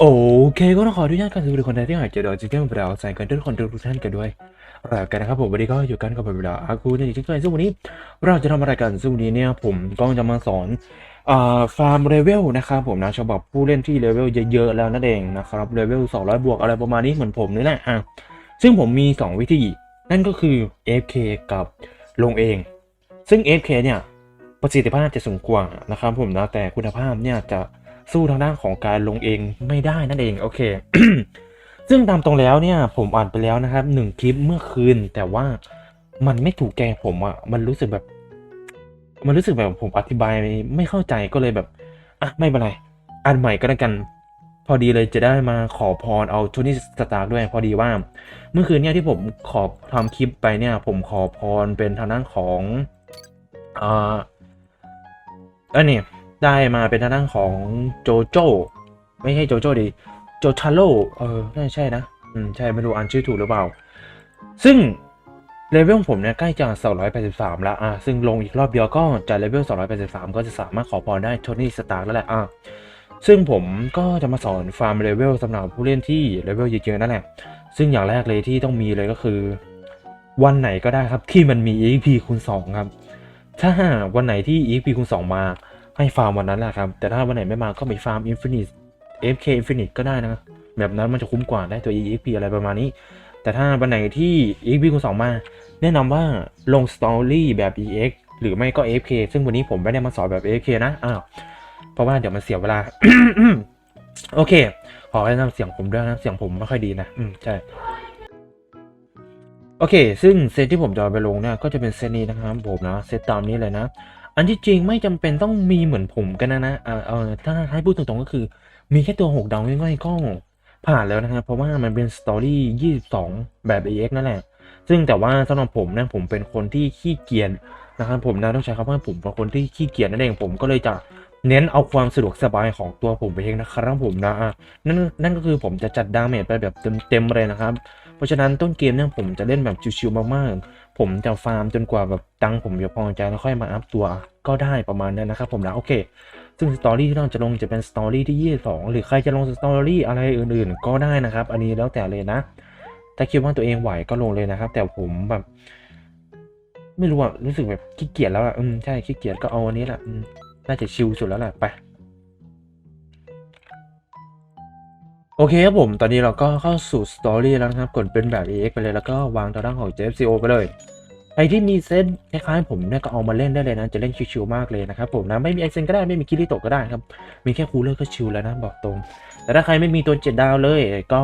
โอเคก็ต้องขออนุญาตกันสวัสดีคนไทยที่หายเจอดอยจิงเกิลเราใส่กันทุกคนทุกท่านกันด้วยแล้วกันนะครับผมวันนี้ก็อยู่กันกับผมเวลาอากูในที่เช่นเคยซึ่งวันนี้ เราจะทำอะไรกันซึ่งวันนี้เนี่ยผมก็จะมาสอนอ่าฟาร์มเลเวลนะครับผมนะฉบับผู้เล่นที่เลเวลเยอะๆแล้วนั่นเองนะครับเลเวล200 บวกอะไรประมาณนี้เหมือนผมนี่แหละอะซึ่งผมมี 2 วิธี นั่นก็คือ FK กับลงเอง ซึ่ง FK เนี่ยประสิทธิภาพจะสูงกว่านะครับผมนะแต่คุณภาพเนี่ยจะ สู้ทางด้านของการลงเองไม่ได้นั่นเองโอเค ซึ่งตามตรงแล้วเนี่ยผมอ่านไปแล้วนะครับหนึ่งคลิปเมื่อคืน แต่ว่ามันไม่ถูกใจผมอะ่ะมันรู้สึกแบบ มันรู้สึกแบบผมอธิบายไม่เข้าใจก็เลยแบบอะไม่เป็นไรอันใหม่ก็แล้วกัน พอดีเลยจะได้มาขอพรเอาโทนี่สตาร์ด้วย พอดีว่า เมื่อคืนเนี่ยที่ผมขอทำคลิปไปเนี่ย ผมขอพรเป็นทางด้านของอ่าอันนี้ ได้มาเป็นทางด้านของโจโจ้ไม่ใช่โจโจ้ดิโจชาโร่เออน่าใช่นะอืมใช่ไม่รู้อ่านชื่อถูกหรือเปล่า ซึ่งเลเวลผมเนี่ยใกล้จะ283 แล้วอะซึ่งลงอีกรอบเดียวก็จะเลเวล283 ก็จะสามารถขอพรได้โทนี่สตาร์แล้วแหละอะซึ่งผมก็จะมาสอนฟาร์มเลเวลสำหรับผู้เล่นที่เลเวลเยอะๆนั่นแหละ ซึ่งอย่างแรกเลยที่ต้องมีเลยก็คือ วันไหนก็ได้ครับที่มันมี EP คูณ2ครับ ถ้าวันไหนที่ EP คูณ2มา ให้ฟาร์มวันนั้นแหละครับ แต่ถ้าวันไหนไม่มาก็ไปฟาร์ม Infinite FK Infinite ก็ได้นะ แบบนั้นมันจะคุ้มกว่าได้ตัว EXP อะไรประมาณนี้ แต่ถ้าวันไหนที่ EXP คูณ2มา แนะนำว่าลงสตอรี่แบบ EX หรือไม่ก็ FK ซึ่งวันนี้ผมไม่ได้มาสอนแบบ FK นะ อ้าว เพราะว่าเดี๋ยวมันเสียเวลา โอเค ขอแนะนำเสียงผมด้วยนะ เสียงผมไม่ค่อยดีนะ อืม ใช่ โอเค ซึ่งเซตที่ผมจะไปลงเนี่ยก็จะเป็นเซตนี้นะครับผมนะ เซตตามนี้เลยนะ อันที่จริงไม่จำเป็นต้องมีเหมือนผมกันนะนะเออเอถ้าให้พูดตรงๆก็คือ มีแค่ตัวหกดาวง่ายๆก็ผ่านแล้วนะครับ เพราะว่ามันเป็นสตอรี่22 แบบ AX นั่นแหละ ซึ่งแต่ว่าสำหรับผมเนี่ยผมเป็นคนที่ขี้เกียจนะครับผมนะต้องใช้คำว่าผมเป็นคนที่ขี้เกียจนั่นเองผมก็เลยจะ เน้นเอาความสะดวกสบายของตัวผมไปเองนะครับผมนะนั่นนั่นก็คือผมจะจัดดาเมจไปแบบเต็มๆเลยนะครับ เพราะฉะนั้นต้นเกมเนี่ยผมจะเล่นแบบชิวๆมากๆ ผมจะฟาร์มจนกว่าแบบตังผมจะพอใจแล้วค่อยมาอัพตัวก็ได้ประมาณนั้นนะครับผมนะโอเคซึ่งสตอรี่ที่เราจะลงจะเป็นสตอรี่ที่ 22 หรือใครจะลงสตอรี่อะไรอื่นๆ ก็ได้นะครับ อันนี้แล้วแต่เลยนะ ถ้าคิดว่าตัวเองไหวก็ลงเลยนะครับ แต่ผมแบบ ไม่รู้อะรู้สึกแบบขี้เกียจแล้วอะอืมใช่ขี้เกียจก็เอาอันนี้แหละ น่าจะชิลสุดแล้วแหละไป โอเคครับผม ตอนนี้เราก็เข้าสู่สตอรี่แล้วนะครับ กดเป็นแบบ EX ไปเลยแล้วก็วางตัวด้านของ JFCO ไปเลยใครที่มีเซตคล้ายๆผมเนี่ยก็เอามาเล่นได้เลยนะ จะเล่นชิวๆมากเลยนะครับผมนะไม่มีไอเซนก็ได้ไม่มีคิริโตก็ได้ครับ มีแค่คูลเลอร์ก็ชิลแล้วนะบอกตรง แต่ถ้าใครไม่มีตัวเจ็ดดาวเลยก็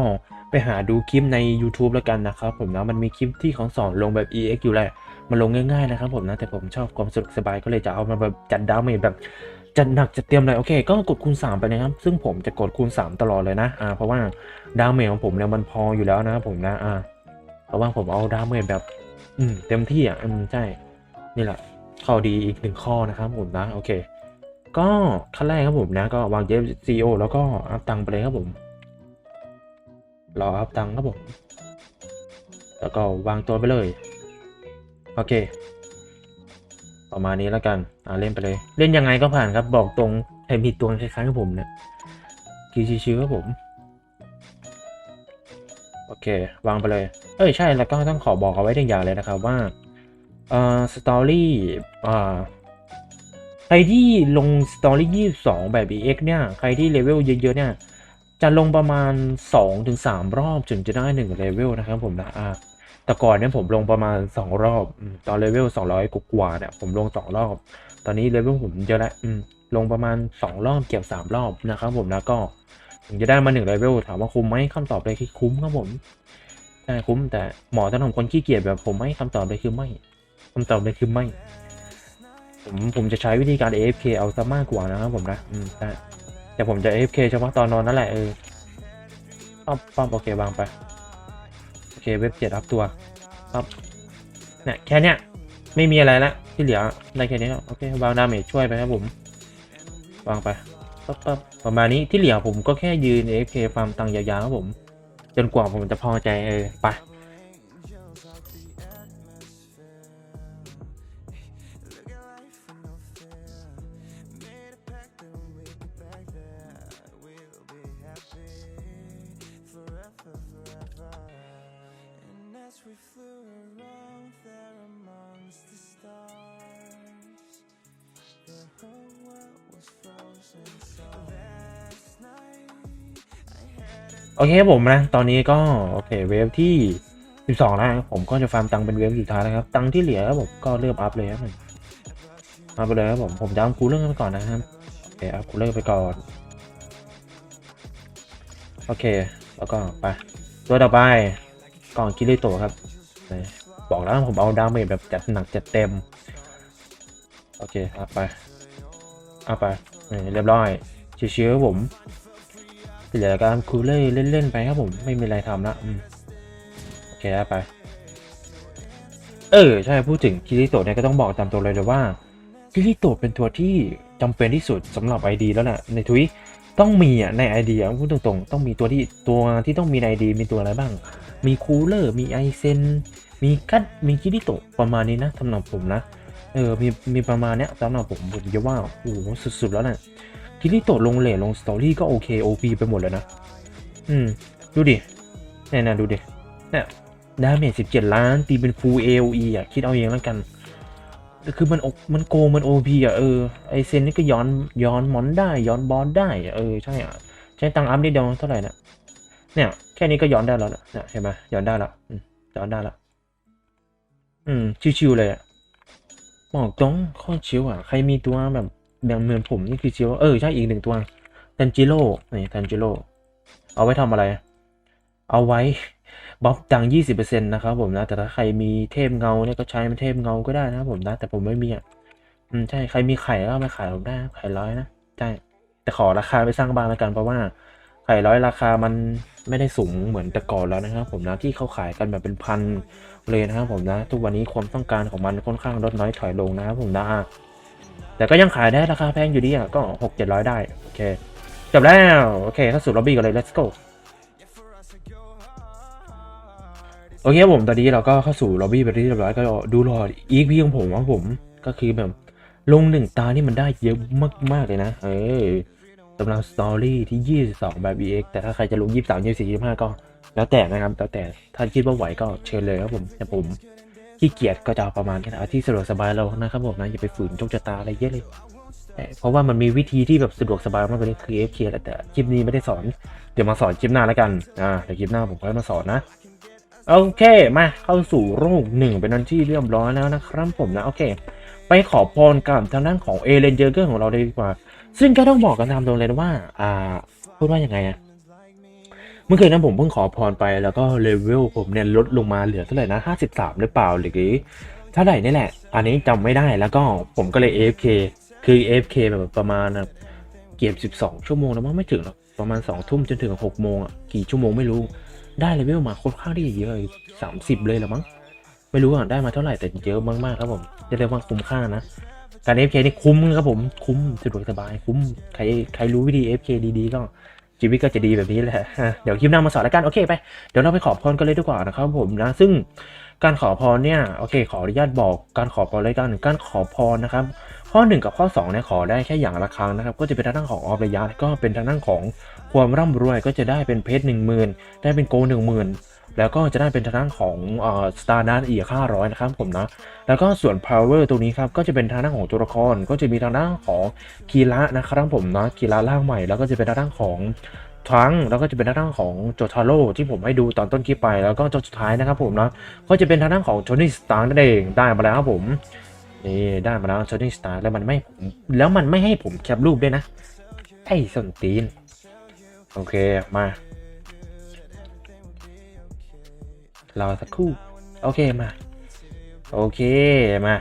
ไปหาดูคลิปใน YouTube แล้วกันนะครับผมนะมันมีคลิปที่ของสอนลงแบบ EX อยู่แหละ มันลงง่ายๆนะครับผมนะแต่ผมชอบความสะดวกสบายก็เลยจะเอามาแบบจัดดาวเมจแบบจัดหนักจัดเตรียมเลยโอเค ก็กดคูณ 3 ไปนะครับซึ่งผมจะกดคูณ 3 ตลอดเลยนะอ่าเพราะว่าดาวเมจของผมเนี่ยมันพออยู่แล้วนะครับผมนะอ่าเพราะว่าผมเอาดาวเมจแบบอืมเต็มที่อะอืมใช่นี่แหละข้อดีอีกหนึ่งข้อนะครับผมนะโอเค ก็ขั้นแรกครับผมนะก็วางเจฟซีโอแล้วก็อัพตังไปเลยครับผมรออัพตังครับผมแล้วก็วางตัวไปเลย โอเค ประมาณนี้แล้วกัน อ่าเล่นไปเลย เล่นยังไงก็ผ่านครับ บอกตรงใครมีตัวคล้ายๆกับผมเนี่ยกีชิวๆครับผม โอเค วางไปเลย เอ้ยใช่แล้วก็ต้องขอบอกเอาไว้ถึงอย่างเลยนะครับว่าเอ่อสตอรี่อ่าใครที่ลงสตอรี่ยี่สองแบบ EX เนี่ย ใครที่เลเวลเยอะๆเนี่ย จะลงประมาณ 2-3 รอบถึงจะได้ 1 เลเวลนะครับผมนะอ่า แต่ก่อนเนี่ยผมลงประมาณ 2 รอบ ตอนเลเวล200กว่าเนี่ยผมลง 2 รอบ ตอนนี้เลเวลผมเยอะแล้วลงประมาณ 2 รอบเกือบ3รอบนะครับผมนะก็ถึงจะได้มา1เลเวลถามว่าคุ้มไหมคำตอบเลยคือคุ้มครับผมใช่คุ้มแต่หมอท่านของคนขี้เกียจแบบผมไม่คำตอบเลยคือไม่คำตอบเลยคือไม่ผมผมจะใช้วิธีการ AFK เอาซะมากกว่านะครับผมนะอืมใช่แต่ผมจะ AFK เฉพาะตอนนอนนั่นแหละเออปั๊บปั๊บโอเควางไป เคเว็บเจ็ดรับตัวครับเนี่ยแค่เนี้ยไม่มีอะไรละที่เหลือได้แค่นี้แล้วโอเควางดาเมจช่วยไปครับผมวางไปปั๊บปั๊บประมาณนี้ที่เหลือผมก็แค่ยืนเอฟเคฟาร์มตังค์ยาวๆครับผม จนกว่าผมจะพอใจเออไป as we flew around there amongst the stars. The whole world was frozen so last night โอเคครับผมนะ ตอนนี้ก็ โอเค เวฟที่ 12 แล้วนะครับผมก็จะฟาร์มตังเป็นเวฟสุดท้ายแล้วครับ ตังที่เหลือครับผมก็เริ่มอัพเลยครับผมอัพไปเลยครับผม ผมจะเอาคูลเลอร์ไปก่อนนะครับ โอเคเอาคูลเลอร์ไปก่อน โอเค แล้วก็ไป ตัวต่อไป ก่องคิริโตะครับบอกแล้วผมเอาดาเมจแบบจัดหนักจัดเต็ม โอเคเอาไปเอาไปเรียบร้อยเชื้อผมเหลือการคูลเลอร์เล่นๆไปครับผมไม่มีอะไรทำละอืมโอเคไป เออใช่พูดถึงคิริโตะเนี่ยก็ต้องบอกตามตัวเลยเลยว่าคิริโตะเป็นตัวที่จำเป็นที่สุดสำหรับ ID แล้วแหละในทวิต ต้องมีอะใน ID อะพูดตรงๆ ต้องมีตัวที่ตัวที่ต้องมีใน ID มีตัวอะไรบ้าง มีคูลเลอร์ มีไอเซน มีกัดมีคิริโตะประมาณนี้นะสำหรับผมนะ เออ มีมีประมาณเนี้ยสำหรับผมผมจะว่าโอ้โหสุดๆแล้วนะคิริโตะลงเลทลงสตอรี่ก็โอเคโอพีไปหมดเลยนะ อืม ดูดิเนี่ยนะดูดิเนี่ยดาเมจสิบเจ็ดล้าน ตีเป็นฟูลเอลีอะ คิดเอาเองแล้วกัน คือมันอกมันโกงมันโอพีอะเออไอเซนนี่ก็ย้อนย้อนมอนได้ย้อนบอสได้เออใช่อะใช้ตังอัพนิดเดียวเท่าไหร่นะเนี่ยแค่นี้ก็ย้อนได้แล้วนะเนี่ยเห็นไหมย้อนได้ละย้อนได้ละอืมชิวๆเลยอะบอกตรงโคตรชิวอะใครมีตัวแบบแบบเหมือนผมนี่คือชิวเออใช่อีกหนึ่งตัวทันจิโร่นี่ทันจิโร่เอาไว้ทำอะไร เอาไว้ บัฟตังยี่สิบเปอร์เซ็นะครับผมนะ แต่ถ้าใครมีเทพเงาเนี่ยก็ใช้เป็นเทพเงาก็ได้นะครับผมนะ แต่ผมไม่มีอะ อืมใช่ ใครมีไข่ก็ามาขายผมได้ ไข่ร้อยนะ ใช่ แต่ขอราคาไปสร้างบ้านแล้วกันเพราะว่าไข่ร้อยราคามันไม่ได้สูงเหมือนแต่ก่อนแล้วนะครับ ผมนะที่เขาขายกันแบบเป็นพันเลยนะครับผมนะ ทุกวันนี้ความต้องการของมันค่อนข้างลดน้อยถอยลงนะครับผมนะแต่ก็ยังขายได้ราคาแพงอยู่ดีอะก็หกเจ็ดร้อยได้ โอเคจบแล้ว โอเคเข้าสู่ล็อบบี้กันเลย let's go โอเคผมตอนนี้เราก็เข้าสู่ล็อบบี้ไปที่เรียบร้อยก็ดูรออีกพี่ของผมว่าผมก็คือแบบลงหนึ่งตานี่มันได้เยอะมากๆเลยนะ เออสำหรับสตอรี่ที่ 22 แบบ EX แต่ถ้าใครจะลง 23 24 25 ก็ แล้วแต่นะครับแล้วแต่ถ้าคิดว่าไหวก็เชิญเลยครับผมแต่ผมขี้เกียจก็จะประมาณแค่ไหนเอาที่สะดวกสบายเรานะครับผมนะอย่าไปฝืนโชคชะตาอะไรเยอะเลยเพราะว่ามันมีวิธีที่แบบสะดวกสบายมากกว่านี้คือ FK แหละแต่คลิปนี้ไม่ได้สอน เดี๋ยวมาสอนคลิปหน้าแล้วกันอ่าเดี๋ยวคลิปหน้าผมค่อยมาสอนนะ โอเคมาเข้าสู่โรคหนึ่งเป็นนันที่เรียบร้อยแล้วนะครับผมนะโอเค ไปขอพรกับทางด้านของเอเลนเจอร์เกอร์ของเราเลยดีกว่า ซึ่งก็ต้องบอกกันตามตรงเลยนะว่า อ่าพูดว่ายังไงอะเมื่อคืนนั้นผมเพิ่งขอพรไปแล้วก็เลเวลผมเนี่ยลดลงมาเหลือเท่าไหร่นะ53หรือเปล่าหรือเท่าไหร่นี่แหละ อันนี้จำไม่ได้แล้วก็ผมก็เลย AFK คือ AFK แบบประมาณเกือบ12 ชั่วโมงแล้วมั้งไม่ถึงหรอก ประมาณ2ทุ่มจนถึง6โมงอะกี่ชั่วโมงไม่รู้ ได้เลเวลมาค่อนข้างที่จะเยอะสามสิบเลยหรอมั้งไม่รู้อะได้มาเท่าไหร่แต่เยอะมากๆครับผมจะเรียกว่าคุ้มค่านะการ FK นี่คุ้มครับผมคุ้มสะดวกสบายคุ้มใครใครรู้วิธี FK ดีๆก็ชีวิตก็จะดีแบบนี้แหละ เดี๋ยวคลิปหน้ามาสอนแล้วกัน โอเคไป เดี๋ยวเราไปขอบพรกันเลยดีกว่านะครับผมนะ ซึ่ง การขอพรเนี่ยโอเค ขออนุญาตบอกการขอพรเลยกันการขอพรนะครับข้อ 1 กับข้อ2เนี่ยขอได้แค่อย่างละครั้งนะครับ ก็จะเป็นทางด้านของออฟระยะก็เป็นทางด้านของความร่ำรวยก็จะได้เป็นเพชรหนึ่งหมื่นได้เป็นโกหนึ่งหมื่นแล้วก็จะได้เป็นทางด้านของเออสตาร์นัทอีกห้าร้อยนะครับผมนะ แล้วก็ส่วน power ตัวนี้ครับ ก็จะเป็นทางด้านของตัวละคร ก็จะมีทางด้านของคีระนะครับผมนะคีระร่างใหม่ แล้วก็จะเป็นทางด้านของ ทั้งแล้วก็จะเป็นทางด้านของโจทาโร่ที่ผมให้ดูตอนต้นคลิปไป แล้วก็จนสุดท้ายนะครับผมนะก็จะเป็นทางด้านของโทนี่สตาร์นั่นเองได้มาแล้วครับผมนี่ได้มาแล้วโทนี่สตาร์แล้วมันไม่แล้วมันไม่ให้ผมแคปรูปด้วยนะไอ้ส้นตีนโอเคมารอสักครู่โอเคมา โอเคมา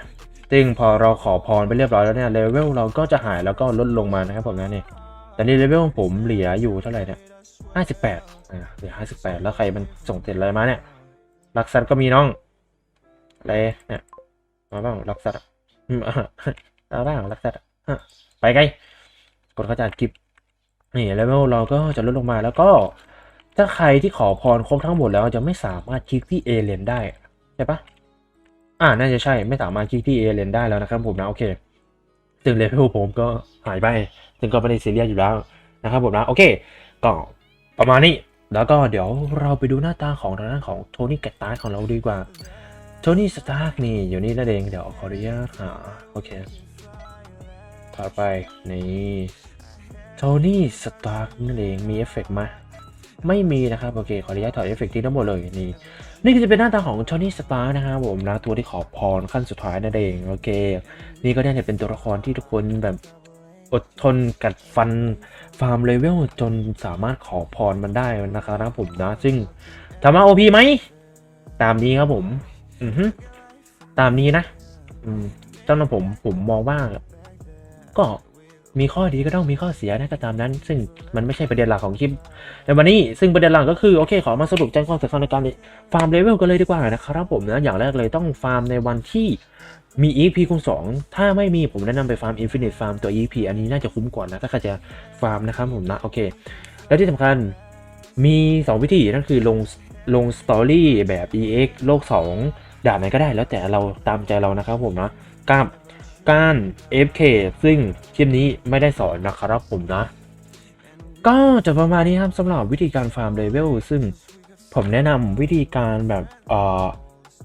ซึ่งพอเราขอพรไปเรียบร้อยแล้วเนี่ยเลเวลเราก็จะหายแล้วก็ลดลงมานะครับผมนะเนี่ย แตอนนี้เลเวลของผมเหลืออยู่เท่าไหร่เนี่ยห้าสิบแปดเหลือห้าสิบแปดแล้วใครมันส่งเสร็จอะไรมาเนี่ยลักซัตก็มีน้องอะไรเนี่ยมาบ้างลักซัตอะมาบ้างลักซัตอะไปไงกดเข้าใจคลิปนี่เลเวลเราก็จะลดลงมาแล้วก็ ถ้าใครที่ขอพรครบทั้งหมดแล้วจะไม่สามารถคลิกที่เอเลนได้ใช่ปะอ่าน่าจะใช่ไม่สามารถคลิกที่เอเลนได้แล้วนะครับผมนะโอเค ซึ่งเลเวลผมก็หายไป ซึ่งก็ไม่ได้ซีเรียสอยู่แล้วนะครับผมนะ โอเค ก็ประมาณนี้ แล้วก็เดี๋ยวเราไปดูหน้าตาของทางด้านของโทนี่แกตตาร์ของเราดีกว่า โทนี่สตาร์กนี่อยู่นี่นั่นเอง เดี๋ยวขออนุญาตหาโอเคต่อไปนี่โทนี่สตาร์กนั่นเองมีเอฟเฟกต์ไหมไม่มีนะครับ โอเค ขออนุญาตถอดเอฟเฟกต์ที่ทั้งหมดเลยนี่ นี่ก็จะเป็นหน้าตาของโทนี่สตาร์นะครับผมนะตัวที่ขอพรขั้นสุดท้ายนั่นเองโอเค นี่ก็ได้เป็นตัวละครที่ทุกคนแบบอดทนกัดฟันฟาร์มเลเวลจนสามารถขอพรมันได้นะครับผมนะ ซึ่งถามว่าโอพีไหม ตามนี้ครับผม อือฮึตามนี้นะ อืมสำหรับผมผมมองว่าก็ มีข้อดีก็ต้องมีข้อเสียนะก็ตามนั้น ซึ่งมันไม่ใช่ประเด็นหลักของคลิปในวันนี้ซึ่งประเด็นหลักก็คือโอเคขอมาสรุปใจความสำคัญในการฟาร์มเลเวลกันเลยดีกว่านะครับผมนะอย่างแรกเลยต้องฟาร์มในวันที่มี EP คูณ2ถ้าไม่มีผมแนะนำไปฟาร์ม Infinite Farm ตัว EP อันนี้น่าจะคุ้มกว่านะถ้าใครจะฟาร์มนะครับผมนะโอเค แล้วที่สำคัญมี 2 วิธีนั่นคือลงลงสตอรี่แบบ EX โลก 2ด่านไหนก็ได้แล้วแต่เราตามใจเรานะครับผมนะกับ การ FK ซึ่งคลิปนี้ไม่ได้สอนนะครับผมนะ ก็จะประมาณนี้ครับสำหรับวิธีการฟาร์มเลเวลซึ่งผมแนะนำวิธีการแบบเอ่อ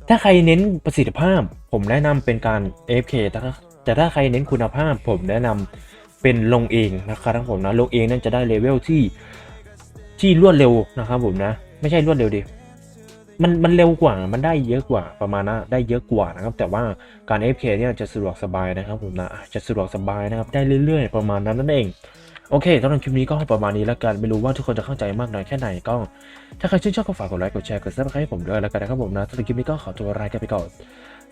ถ้าใครเน้นประสิทธิภาพ ผมแนะนำเป็นการ FK แต่ถ้าแต่ถ้าใครเน้นคุณภาพ ผมแนะนำเป็นลงเองนะครับผมนะลงเองนั่นจะได้เลเวลที่ที่รวดเร็วนะครับผมนะ ไม่ใช่รวดเร็วดิ มันมันเร็วกว่ามันได้เยอะกว่าประมาณนะได้เยอะกว่านะครับ แต่ว่าการ AFK เนี่ยจะสะดวกสบายนะครับผมนะจะสะดวกสบายนะครับได้เรื่อยๆ ประมาณนั้นนั่นเองโอเคสำหรับคลิปนี้ก็ประมาณนี้แล้วกัน ไม่รู้ว่าทุกคนจะเข้าใจมากน้อยแค่ไหนก็ ถ้าใครชื่นชอบก็ฝากกดไลค์ กดแชร์ กดซับสไครต์ให้ผมด้วยแล้วกันนะครับผมนะสำหรับคลิปนี้ก็ขอตัวลาไปก่อน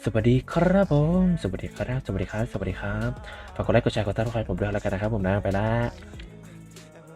สวัสดีครับผม สวัสดีครับ สวัสดีครับ สวัสดีครับ ฝากกดไลค์ กดแชร์ กดซับสไครต์ผมด้วยแล้วกันนะครับผมนะ ไปละ